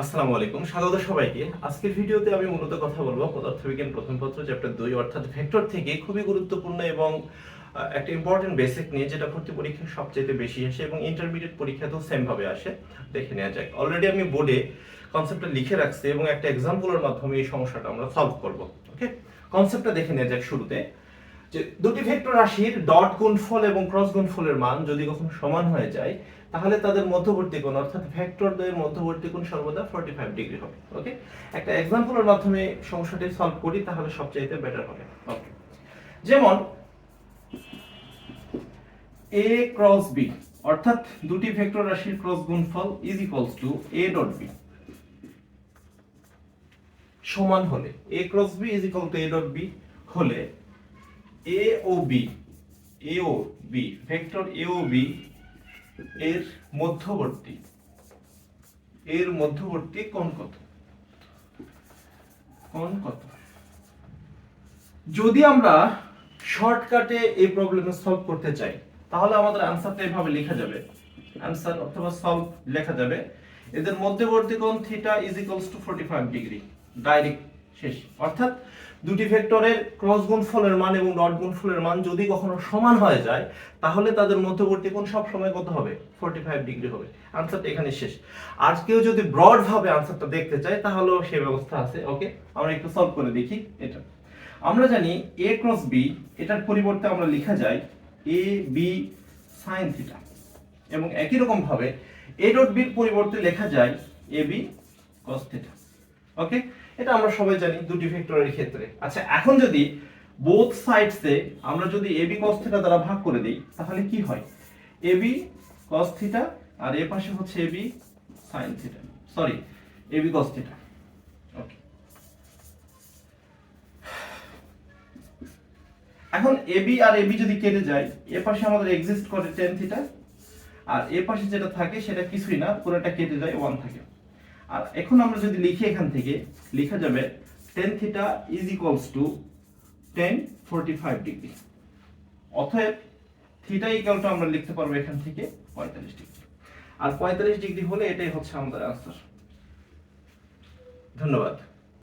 আসসালামু আলাইকুম, স্বাগত সবাইকে। আজকের ভিডিওতে আমি মূলত কথা বলব পদার্থবিজ্ঞান প্রথম পত্র চ্যাপ্টার দুই, অর্থাৎ ভেক্টর থেকে খুবই গুরুত্বপূর্ণ এবং একটা ইম্পর্টেন্ট বেসিক নিয়ে যেটা ভর্তি পরীক্ষায় সবচেয়ে বেশি আসে এবং ইন্টারমিডিয়েট পরীক্ষাতেও সেম ভাবে আসে। দেখে নেওয়া যাক। অলরেডি আমি বোর্ডে কনসেপ্টটা লিখে রাখছি এবং একটা এক্সাম্পলের মাধ্যমে এই সমস্যাটা আমরা সলভ করব ওকে কনসেপ্টটা দেখে নেওয়া যাক শুরুতে। দুটি ভেক্টর রাশির ডট গুণফল এবং ক্রস গুণফলের মান যদি কখনো সমান হয়ে যায়, তাহলে তাদের মধ্যবর্তী কোণ, অর্থাৎ ভেক্টরদের মধ্যবর্তী কোণ সর্বদা 45 ডিগ্রি হবে ওকে একটা এক্সাম্পলের মাধ্যমে সমস্যাটি সলভ করি, তাহলে সবচাইতে বেটার হবে ওকে যেমন, a ক্রস b, অর্থাৎ দুটি ভেক্টর রাশির ক্রস গুণফল is equals to a dot b সমান হলে, a cross b is equal to a dot b হলে a ও b, a ও b ভেক্টর a ও b এর মধ্যবর্তী। এর মধ্যবর্তী কোণ কত? কোণ কত? যদি আমরা শর্টকাটে এই প্রবলেম সলভ করতে চাই, তাহলে আমাদের অ্যানসারটা এভাবে লেখা যাবে। অ্যানসার অথবা সলভ লেখা যাবে। এদের মধ্যবর্তী কোণ theta is equals to 45 degree direct শেষ। অর্থাৎ দুটি ভেক্টরের ক্রস গুণফলের মান এবং ডট গুণফলের মান যদি কখনো সমান হয়ে যায়, তাহলে তাদের মধ্যবর্তী কোণ সব সময় কত হবে? 45 ডিগ্রি হবে। আনসারটা এখানে শেষ। আর কেউ যদি ব্রড ভাবে আনসারটা দেখতে চায়, তাহলেও সে ব্যবস্থা আছে। ওকে আমরা একটু সলভ করে দেখি এটা। আমরা জানি a ক্রস b, এটার পরিবর্তে আমরা লেখা যায় a, b, sin থিটা এবং একই রকম ভাবে a ডট এর পরিবর্তে লেখা যায় a b, cos theta okay এটা আমরা সবাই জানি দুটি ভেক্টরের ক্ষেত্রে। আচ্ছা এখন যদি বোথ সাইডসে আমরা যদি b cos থিটা দ্বারা ভাগ করে দেই, তাহলে কি হয়? b cos থিটা আর এ পাশে হচ্ছে b sin theta sorry b cos theta okay এখন এবি আর এবি যদি কেটে যায়, এ পাশে আমাদের এক্সিস্ট করে টেন থিটা আর এ পাশে যেটা থাকে সেটা কিছুই না, পুরোটা কেটে যায় ওয়ান থাকে। আর এখন আমরা যদি লিখি এখান থেকে, লেখা যাবে tan theta is equals to tan forty five degree অতএব থিটা ইকালটা আমরা লিখতে পারব এখান থেকে পঁয়তাল্লিশ ডিগ্রি আর পঁয়তাল্লিশ ডিগ্রি হলে এটাই হচ্ছে আমাদের আনসার ধন্যবাদ।